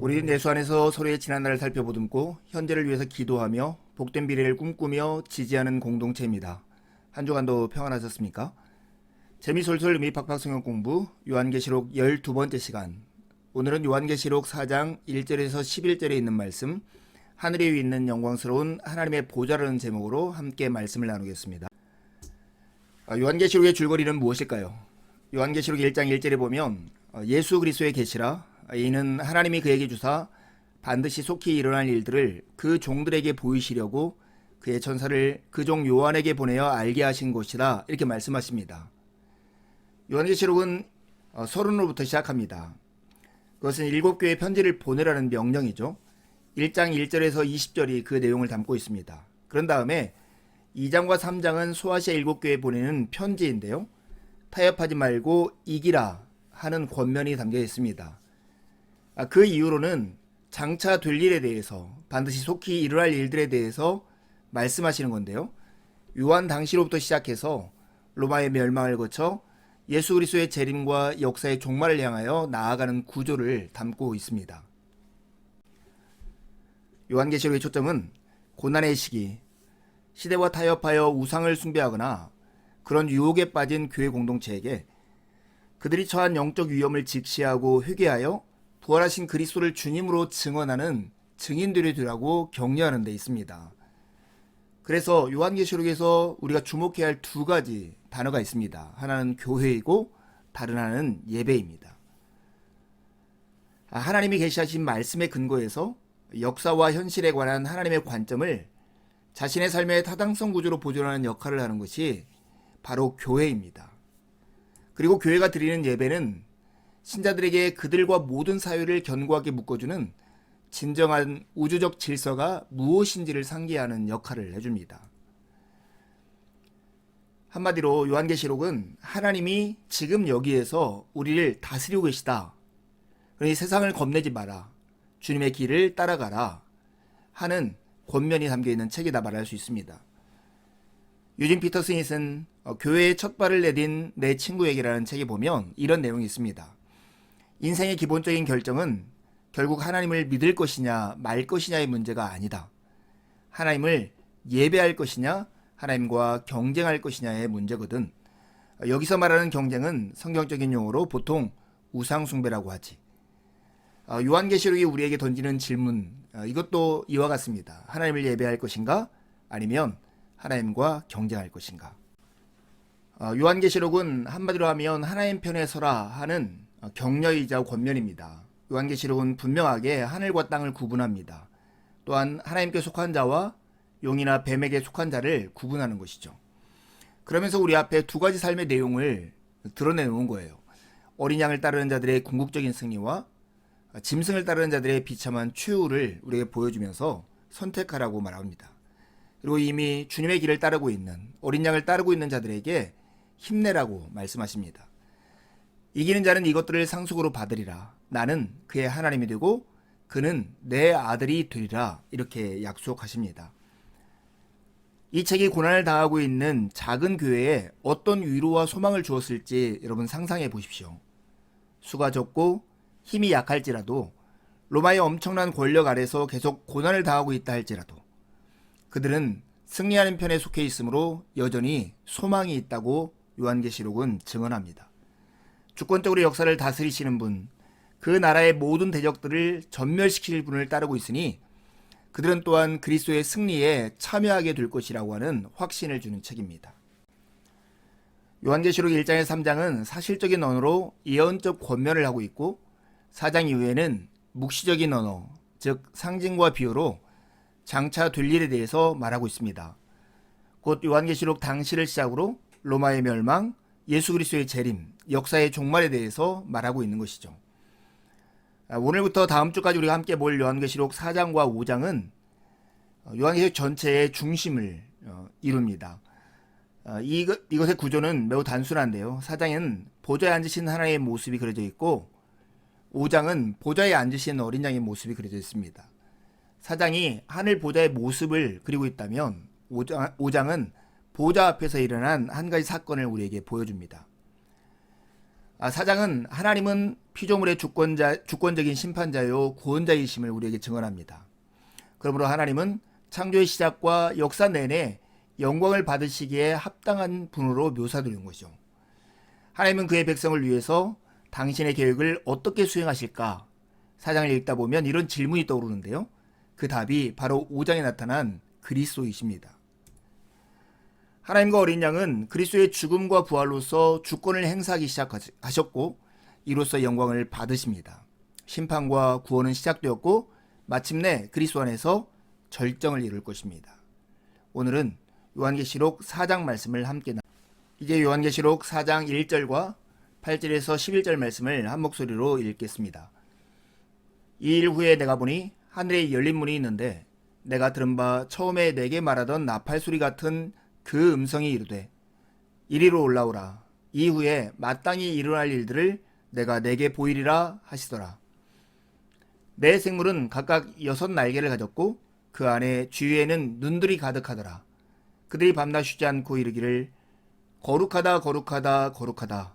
우리는 예수 안에서 서로의 지난 날을 살펴보듬고 현재를 위해서 기도하며 복된 미래를 꿈꾸며 지지하는 공동체입니다. 한 주간도 평안하셨습니까? 재미솔솔 의미 팍팍 성경 공부 요한계시록 12번째 시간 오늘은 요한계시록 4장 1절에서 11절에 있는 말씀 하늘에 있는 영광스러운 하나님의 보좌라는 제목으로 함께 말씀을 나누겠습니다. 아, 요한계시록의 줄거리는 무엇일까요? 요한계시록 1장 1절에 보면 어, 예수 그리스도의 계시라 이는 하나님이 그에게 주사 반드시 속히 일어날 일들을 그 종들에게 보이시려고 그의 천사를 그 종 요한에게 보내어 알게 하신 것이다 이렇게 말씀하십니다. 요한계시록은 어, 서론으로부터 시작합니다. 그것은 일곱 교회 편지를 보내라는 명령이죠. 1장 1절에서 20절이 그 내용을 담고 있습니다. 그런 다음에 2장과 3장은 소아시아 일곱 교회에 보내는 편지인데요. 타협하지 말고 이기라 하는 권면이 담겨 있습니다. 아, 그 이후로는 장차 될 일에 대해서 반드시 속히 일어날 일들에 대해서 말씀하시는 건데요. 요한 당시로부터 시작해서 로마의 멸망을 거쳐 예수 그리스도의 재림과 역사의 종말을 향하여 나아가는 구조를 담고 있습니다. 요한계시록의 초점은 고난의 시기, 시대와 타협하여 우상을 숭배하거나 그런 유혹에 빠진 교회 공동체에게 그들이 처한 영적 위험을 직시하고 회개하여 부활하신 그리스도를 주님으로 증언하는 증인들이 되라고 격려하는 데 있습니다. 그래서 요한계시록에서 우리가 주목해야 할 두 가지 단어가 있습니다. 하나는 교회이고 다른 하나는 예배입니다. 아, 하나님이 계시하신 말씀의 근거에서 역사와 현실에 관한 하나님의 관점을 자신의 삶의 타당성 구조로 보존하는 역할을 하는 것이 바로 교회입니다. 그리고 교회가 드리는 예배는 신자들에게 그들과 모든 사회를 견고하게 묶어주는 진정한 우주적 질서가 무엇인지를 상기하는 역할을 해줍니다. 한마디로 요한계시록은 하나님이 지금 여기에서 우리를 다스리고 계시다. 그러니 세상을 겁내지 마라. 주님의 길을 따라가라. 하는 권면이 담겨 있는 책이다 말할 수 있습니다. 유진 피터슨이 쓴 어, 교회의 첫 발을 내딘 내 친구에게라는 책에 보면 이런 내용이 있습니다. 인생의 기본적인 결정은 결국 하나님을 믿을 것이냐 말 것이냐의 문제가 아니다. 하나님을 예배할 것이냐 하나님과 경쟁할 것이냐의 문제거든. 여기서 말하는 경쟁은 성경적인 용어로 보통 우상숭배라고 하지. 어, 요한계시록이 우리에게 던지는 질문 어, 이것도 이와 같습니다. 하나님을 예배할 것인가 아니면 하나님과 경쟁할 것인가. 어, 요한계시록은 한마디로 하면 하나님 편에 서라 하는 격려이자 권면입니다. 요한계시록은 분명하게 하늘과 땅을 구분합니다. 또한 하나님께 속한 자와 용이나 뱀에게 속한 자를 구분하는 것이죠. 그러면서 우리 앞에 두 가지 삶의 내용을 드러내 놓은 거예요. 어린 양을 따르는 자들의 궁극적인 승리와 짐승을 따르는 자들의 비참한 최후를 우리에게 보여주면서 선택하라고 말합니다. 그리고 이미 주님의 길을 따르고 있는 어린 양을 따르고 있는 자들에게 힘내라고 말씀하십니다. 이기는 자는 이것들을 상속으로 받으리라. 나는 그의 하나님이 되고 그는 내 아들이 되리라. 이렇게 약속하십니다. 이 책이 고난을 당하고 있는 작은 교회에 어떤 위로와 소망을 주었을지 여러분 상상해 보십시오. 수가 적고 힘이 약할지라도 로마의 엄청난 권력 아래서 계속 고난을 당하고 있다 할지라도 그들은 승리하는 편에 속해 있으므로 여전히 소망이 있다고 요한계시록은 증언합니다. 주권적으로 역사를 다스리시는 분, 그 나라의 모든 대적들을 전멸시킬 분을 따르고 있으니 그들은 또한 그리스도의 승리에 참여하게 될 것이라고 하는 확신을 주는 책입니다. 요한계시록 1장의 3장은 사실적인 언어로 예언적 권면을 하고 있고 4장 이후에는 묵시적인 언어, 즉 상징과 비유로 장차 될 일에 대해서 말하고 있습니다. 곧 요한계시록 당시를 시작으로 로마의 멸망, 예수 그리스도의 재림, 역사의 종말에 대해서 말하고 있는 것이죠. 아, 오늘부터 다음 주까지 우리가 함께 볼 요한계시록 4장과 5장은 어, 요한계시록 전체의 중심을 어, 이룹니다. 어, 이것, 이것의 구조는 매우 단순한데요. 4장에는 보좌에 앉으신 하나님의 모습이 그려져 있고 5장은 보좌에 앉으신 어린 양의 모습이 그려져 있습니다. 4장이 하늘 보좌의 모습을 그리고 있다면 5장, 5장은 보좌 앞에서 일어난 한 가지 사건을 우리에게 보여줍니다. 아, 사장은 하나님은 피조물의 주권자, 주권적인 심판자요 구원자이심을 우리에게 증언합니다. 그러므로 하나님은 창조의 시작과 역사 내내 영광을 받으시기에 합당한 분으로 묘사되는 것이죠. 하나님은 그의 백성을 위해서 당신의 계획을 어떻게 수행하실까? 사장을 읽다 보면 이런 질문이 떠오르는데요. 그 답이 바로 5장에 나타난 그리스도이십니다. 하나님과 어린 양은 그리스도의 죽음과 부활로서 주권을 행사하기 시작하셨고 이로써 영광을 받으십니다. 심판과 구원은 시작되었고 마침내 그리스도 안에서 절정을 이룰 것입니다. 오늘은 요한계시록 4장 말씀을 함께 나 이제 요한계시록 4장 1절과 8절에서 11절 말씀을 한 목소리로 읽겠습니다. 이 일 후에 내가 보니 하늘에 열린 문이 있는데 내가 들은 바 처음에 내게 말하던 나팔 소리 같은 그 음성이 이르되 이리로 올라오라. 이후에 마땅히 일어날 일들을 내가 내게 보이리라 하시더라. 내 생물은 각각 여섯 날개를 가졌고 그 안에 주위에는 눈들이 가득하더라. 그들이 밤낮 쉬지 않고 이르기를 거룩하다 거룩하다 거룩하다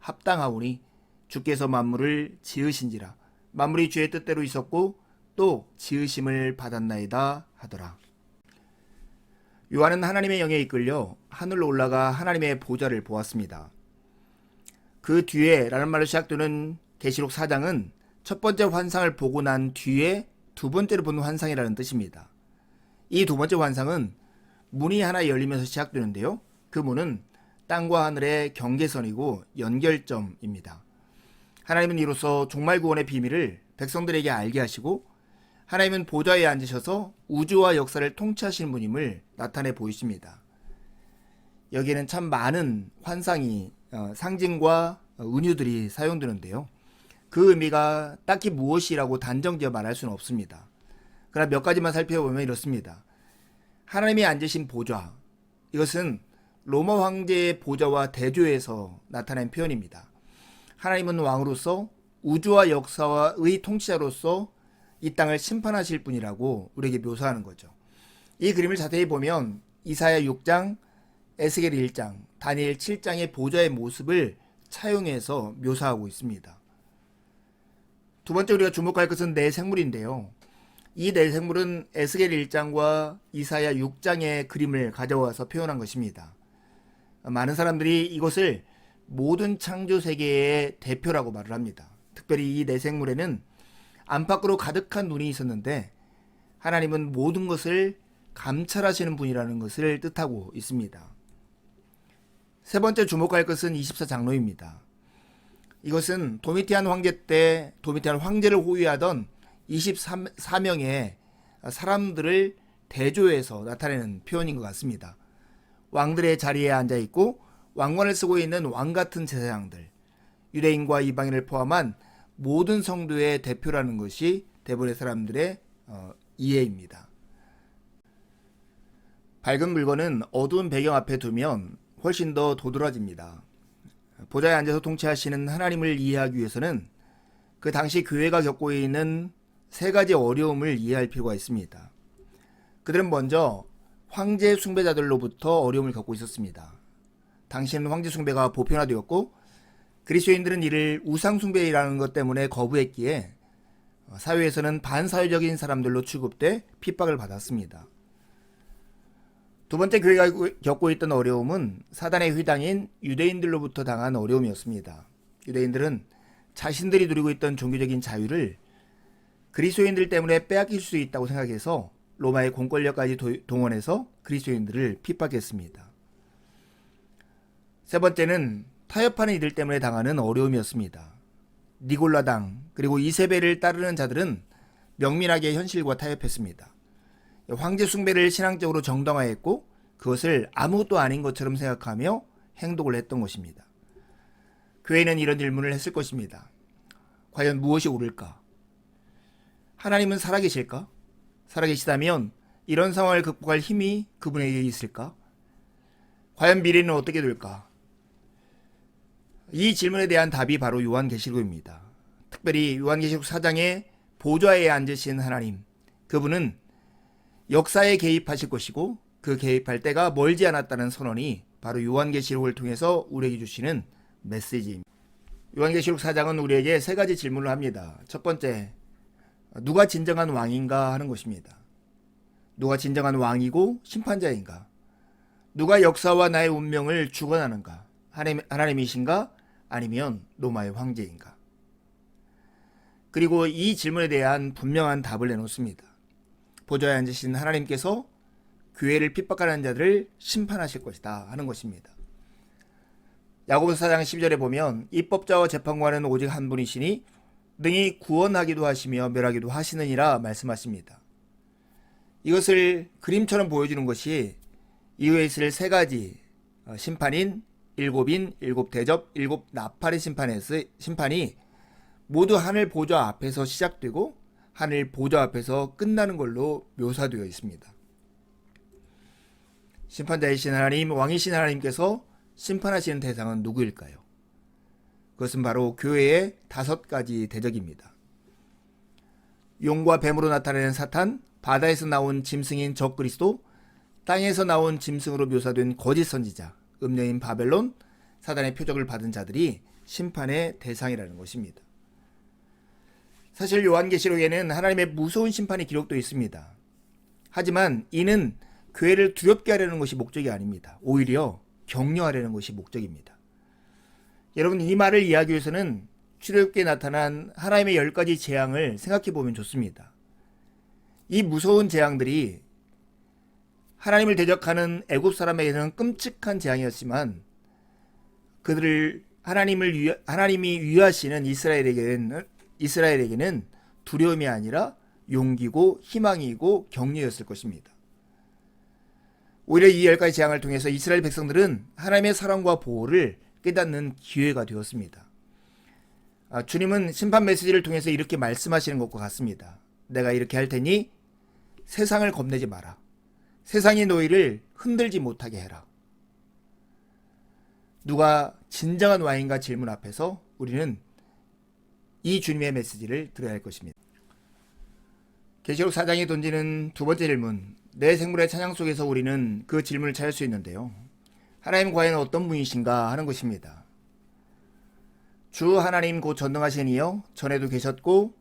합당하오니 주께서 만물을 지으신지라 만물이 주의 뜻대로 있었고 또 지으심을 받았나이다 하더라. 요한은 하나님의 영에 이끌려 하늘로 올라가 하나님의 보좌를 보았습니다. 그 뒤에 라는 말로 시작되는 계시록 4장은 첫 번째 환상을 보고 난 뒤에 두 번째로 본 환상이라는 뜻입니다. 이 두 번째 환상은 문이 하나 열리면서 시작되는데요. 그 문은 땅과 하늘의 경계선이고 연결점입니다. 하나님은 이로써 종말 구원의 비밀을 백성들에게 알게 하시고 하나님은 보좌에 앉으셔서 우주와 역사를 통치하시는 분임을 나타내 보이십니다. 여기에는 참 많은 환상이 어, 상징과 은유들이 사용되는데요. 그 의미가 딱히 무엇이라고 단정지어 말할 수는 없습니다. 그러나 몇 가지만 살펴보면 이렇습니다. 하나님이 앉으신 보좌 이것은 로마 황제의 보좌와 대조해서 나타낸 표현입니다. 하나님은 왕으로서 우주와 역사와의 통치자로서 이 땅을 심판하실 분이라고 우리에게 묘사하는 거죠. 이 그림을 자세히 보면 이사야 6장, 에스겔 1장, 다니엘 7장의 보좌의 모습을 차용해서 묘사하고 있습니다. 두 번째 우리가 주목할 것은 내 생물인데요. 이 내 생물은 에스겔 1장과 이사야 6장의 그림을 가져와서 표현한 것입니다. 많은 사람들이 이것을 모든 창조 세계의 대표라고 말을 합니다. 특별히 이 내생물에는 안팎으로 가득한 눈이 있었는데 하나님은 모든 것을 감찰하시는 분이라는 것을 뜻하고 있습니다. 세 번째 주목할 것은 24장로입니다. 이것은 도미티안 황제 때 도미티안 황제를 호위하던 24명의 사람들을 대조해서 나타내는 표현인 것 같습니다. 왕들의 자리에 앉아 있고 왕관을 쓰고 있는 왕 같은 제사장들, 유대인과 이방인을 포함한 모든 성도의 대표라는 것이 대부분의 사람들의 어, 이해입니다. 밝은 물건은 어두운 배경 앞에 두면 훨씬 더 도드라집니다. 보좌에 앉아서 통치하시는 하나님을 이해하기 위해서는 그 당시 교회가 겪고 있는 세 가지 어려움을 이해할 필요가 있습니다. 그들은 먼저 황제 숭배자들로부터 어려움을 겪고 있었습니다. 당시에는 황제 숭배가 보편화되었고 그리스도인들은 이를 우상 숭배라는 것 때문에 거부했기에 사회에서는 반사회적인 사람들로 취급돼 핍박을 받았습니다. 두 번째 교회가 겪고 있던 어려움은 사단의 휘당인 유대인들로부터 당한 어려움이었습니다. 유대인들은 자신들이 누리고 있던 종교적인 자유를 그리스도인들 때문에 빼앗길 수 있다고 생각해서 로마의 공권력까지 동원해서 그리스도인들을 핍박했습니다. 세 번째는 타협하는 이들 때문에 당하는 어려움이었습니다. 니골라당 그리고 이세벨을 따르는 자들은 명민하게 현실과 타협했습니다. 황제 숭배를 신앙적으로 정당화했고 그것을 아무것도 아닌 것처럼 생각하며 행동을 했던 것입니다. 교회는 이런 질문을 했을 것입니다. 과연 무엇이 옳을까? 하나님은 살아계실까? 살아계시다면 이런 상황을 극복할 힘이 그분에게 있을까? 과연 미래는 어떻게 될까? 이 질문에 대한 답이 바로 요한계시록입니다. 특별히 요한계시록 4장에 보좌에 앉으신 하나님, 그분은 역사에 개입하실 것이고 그 개입할 때가 멀지 않았다는 선언이 바로 요한계시록을 통해서 우리에게 주시는 메시지입니다. 요한계시록 4장은 우리에게 세 가지 질문을 합니다. 첫 번째, 누가 진정한 왕인가 하는 것입니다. 누가 진정한 왕이고 심판자인가? 누가 역사와 나의 운명을 주관하는가? 하나님, 하나님이신가? 아니면 로마의 황제인가? 그리고 이 질문에 대한 분명한 답을 내놓습니다. 보좌에 앉으신 하나님께서 교회를 핍박하는 자들을 심판하실 것이다 하는 것입니다. 야고보서 4장 12절에 보면 입법자와 재판관은 오직 한 분이시니 능히 구원하기도 하시며 멸하기도 하시느니라 말씀하십니다. 이것을 그림처럼 보여주는 것이 이후에 있을 세 가지 어, 심판인 일곱인, 일곱 대접, 일곱 나팔의 심판에서 심판이 모두 하늘 보좌 앞에서 시작되고 하늘 보좌 앞에서 끝나는 걸로 묘사되어 있습니다. 심판자이신 하나님, 왕이신 하나님께서 심판하시는 대상은 누구일까요? 그것은 바로 교회의 다섯 가지 대적입니다. 용과 뱀으로 나타내는 사탄, 바다에서 나온 짐승인 적그리스도, 땅에서 나온 짐승으로 묘사된 거짓 선지자, 음녀인 바벨론, 사단의 표적을 받은 자들이 심판의 대상이라는 것입니다. 사실 요한계시록에는 하나님의 무서운 심판이 기록되어 있습니다. 하지만 이는 교회를 두렵게 하려는 것이 목적이 아닙니다. 오히려 격려하려는 것이 목적입니다. 여러분 이 말을 이해하기 위해서는 출애굽기에 나타난 하나님의 열 가지 재앙을 생각해 보면 좋습니다. 이 무서운 재앙들이 하나님을 대적하는 애굽 사람에게는 끔찍한 재앙이었지만 그들을 하나님을 위, 하나님이 위하시는 이스라엘에게는 이스라엘에게는 두려움이 아니라 용기고 희망이고 격려였을 것입니다. 오히려 이 열 가지 재앙을 통해서 이스라엘 백성들은 하나님의 사랑과 보호를 깨닫는 기회가 되었습니다. 아, 주님은 심판 메시지를 통해서 이렇게 말씀하시는 것과 같습니다. 내가 이렇게 할 테니 세상을 겁내지 마라. 세상이 너희를 흔들지 못하게 해라. 누가 진정한 와인가 질문 앞에서 우리는 이 주님의 메시지를 들어야 할 것입니다. 계시록 4장이 던지는 두 번째 질문. 내 생물의 찬양 속에서 우리는 그 질문을 찾을 수 있는데요. 하나님 과연 어떤 분이신가 하는 것입니다. 주 하나님 곧 전능하신 이여 전에도 계셨고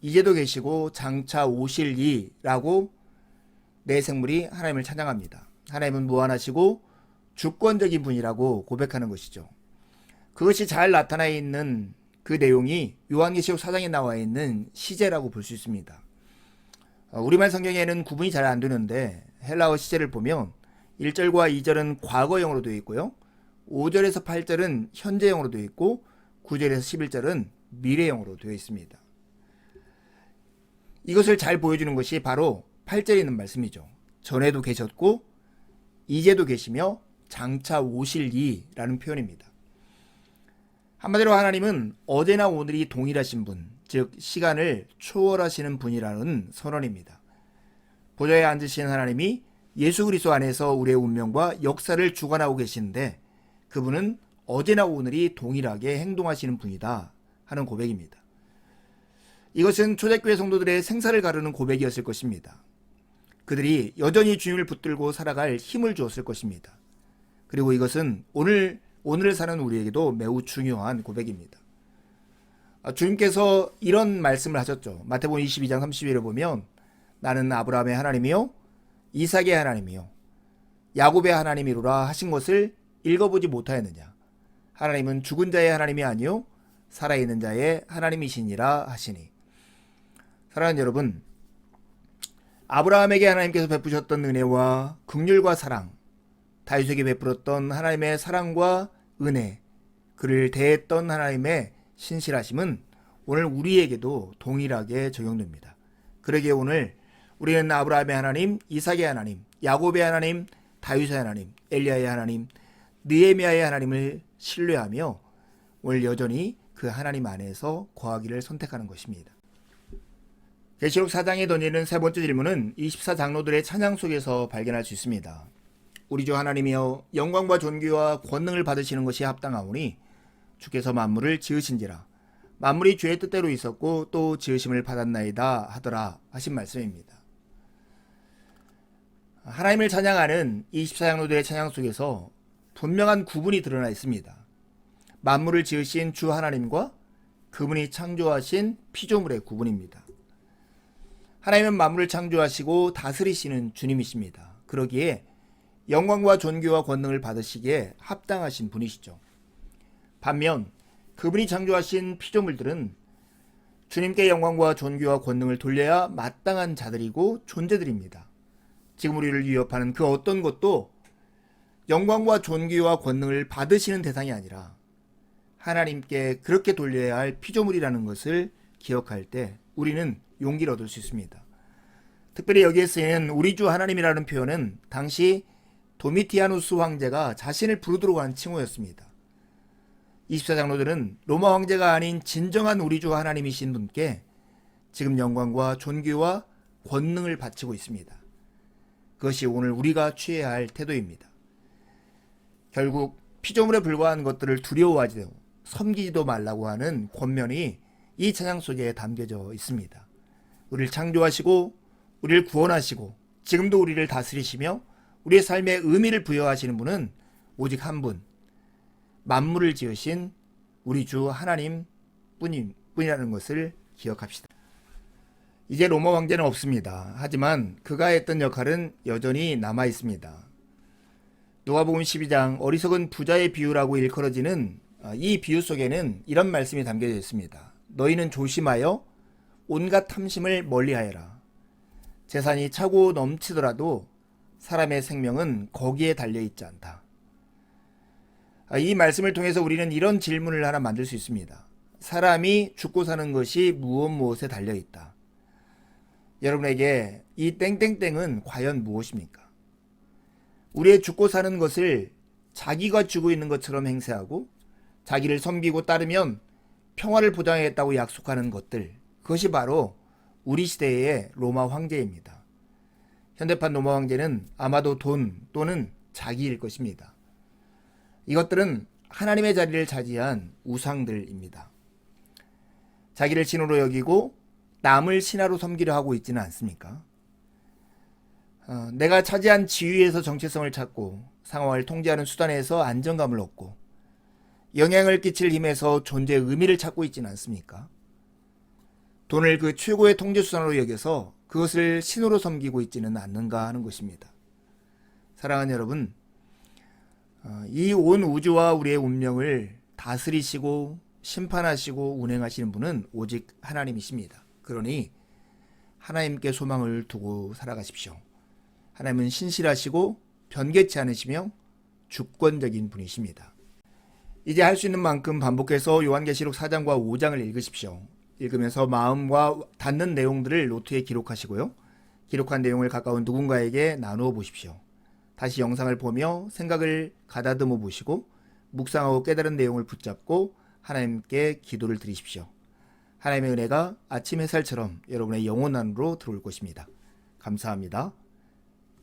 이제도 계시고 장차 오실 이라고 내 생물이 하나님을 찬양합니다. 하나님은 무한하시고 주권적인 분이라고 고백하는 것이죠. 그것이 잘 나타나 있는 그 내용이 요한계시록 4장에 나와 있는 시제라고 볼 수 있습니다. 어, 우리말 성경에는 구분이 잘 안 되는데 헬라어 시제를 보면 1절과 2절은 과거형으로 되어 있고요. 5절에서 8절은 현재형으로 되어 있고 9절에서 11절은 미래형으로 되어 있습니다. 이것을 잘 보여주는 것이 바로 8절에 있는 말씀이죠. 전에도 계셨고 이제도 계시며 장차 오실 이라는 표현입니다. 한마디로 하나님은 어제나 오늘이 동일하신 분, 즉 시간을 초월하시는 분이라는 선언입니다. 보좌에 앉으신 하나님이 예수 그리스도 안에서 우리의 운명과 역사를 주관하고 계시는데 그분은 어제나 오늘이 동일하게 행동하시는 분이다 하는 고백입니다. 이것은 초대교회 성도들의 생사를 가르는 고백이었을 것입니다. 그들이 여전히 주님을 붙들고 살아갈 힘을 주었을 것입니다. 그리고 이것은 오늘 오늘을 사는 우리에게도 매우 중요한 고백입니다. 아, 주님께서 이런 말씀을 하셨죠. 마태복음 22장 30절에 보면 나는 아브라함의 하나님이요 이삭의 하나님이요. 야곱의 하나님이로라 하신 것을 읽어보지 못하였느냐? 하나님은 죽은 자의 하나님이 아니요 살아있는 자의 하나님이시니라 하시니. 사랑하는 여러분 아브라함에게 하나님께서 베푸셨던 은혜와 극률과 사랑 다윗에게 베풀었던 하나님의 사랑과 은혜 그를 대했던 하나님의 신실하심은 오늘 우리에게도 동일하게 적용됩니다. 그러기에 오늘 우리는 아브라함의 하나님, 이삭의 하나님, 야곱의 하나님, 다윗의 하나님, 엘리야의 하나님, 느헤미야의 하나님을 신뢰하며 오늘 여전히 그 하나님 안에서 거하기를 선택하는 것입니다. 계시록 4장에 던지는 세 번째 질문은 24장로들의 찬양 속에서 발견할 수 있습니다. 우리 주 하나님이여 영광과 존귀와 권능을 받으시는 것이 합당하오니 주께서 만물을 지으신지라 만물이 주의 뜻대로 있었고 또 지으심을 받았나이다 하더라 하신 말씀입니다. 하나님을 찬양하는 24장로들의 찬양 속에서 분명한 구분이 드러나 있습니다. 만물을 지으신 주 하나님과 그분이 창조하신 피조물의 구분입니다. 하나님은 만물을 창조하시고 다스리시는 주님이십니다. 그러기에 영광과 존귀와 권능을 받으시기에 합당하신 분이시죠. 반면 그분이 창조하신 피조물들은 주님께 영광과 존귀와 권능을 돌려야 마땅한 자들이고 존재들입니다. 지금 우리를 위협하는 그 어떤 것도 영광과 존귀와 권능을 받으시는 대상이 아니라 하나님께 그렇게 돌려야 할 피조물이라는 것을 기억할 때 우리는 용기를 얻을 수 있습니다. 특별히 여기에 쓰이는 우리 주 하나님이라는 표현은 당시 도미티아누스 황제가 자신을 부르도록 한 칭호였습니다. 24장로들은 로마 황제가 아닌 진정한 우리 주 하나님이신 분께 지금 영광과 존귀와 권능을 바치고 있습니다. 그것이 오늘 우리가 취해야 할 태도입니다. 결국 피조물에 불과한 것들을 두려워하지 도 섬기지도 말라고 하는 권면이 이 찬양 속에 담겨져 있습니다. 우리를 창조하시고 우리를 구원하시고 지금도 우리를 다스리시며 우리의 삶에 의미를 부여하시는 분은 오직 한 분, 만물을 지으신 우리 주 하나님 뿐이라는 것을 기억합시다. 이제 로마 황제는 없습니다. 하지만 그가 했던 역할은 여전히 남아 있습니다. 누가복음 12장 어리석은 부자의 비유라고 일컬어지는 아, 이 비유 속에는 이런 말씀이 담겨져 있습니다. 너희는 조심하여 온갖 탐심을 멀리하여라. 재산이 차고 넘치더라도 사람의 생명은 거기에 달려 있지 않다. 아, 이 말씀을 통해서 우리는 이런 질문을 하나 만들 수 있습니다. 사람이 죽고 사는 것이 무엇 무엇에 달려 있다. 여러분에게 이 땡땡땡은 과연 무엇입니까? 우리의 죽고 사는 것을 자기가 쥐고 있는 것처럼 행세하고 자기를 섬기고 따르면 평화를 보장하겠다고 약속하는 것들 그것이 바로 우리 시대의 로마 황제입니다. 현대판 로마 황제는 아마도 돈 또는 자기일 것입니다. 이것들은 하나님의 자리를 차지한 우상들입니다. 자기를 신으로 여기고 남을 신하로 섬기려 하고 있지는 않습니까? 어, 내가 차지한 지위에서 정체성을 찾고 상황을 통제하는 수단에서 안정감을 얻고 영향을 끼칠 힘에서 존재의 의미를 찾고 있지는 않습니까? 돈을 그 최고의 통제 수단으로 여겨서 그것을 신으로 섬기고 있지는 않는가 하는 것입니다. 사랑하는 여러분, 어, 이온 우주와 우리의 운명을 다스리시고 심판하시고 운행하시는 분은 오직 하나님이십니다. 그러니 하나님께 소망을 두고 살아가십시오. 하나님은 신실하시고 변개치 않으시며 주권적인 분이십니다. 이제 할 수 있는 만큼 반복해서 요한계시록 4장과 5장을 읽으십시오. 읽으면서 마음과 닿는 내용들을 노트에 기록하시고요. 기록한 내용을 가까운 누군가에게 나누어 보십시오. 다시 영상을 보며 생각을 가다듬어 보시고 묵상하고 깨달은 내용을 붙잡고 하나님께 기도를 드리십시오. 하나님의 은혜가 아침 햇살처럼 여러분의 영혼 안으로 들어올 것입니다. 감사합니다.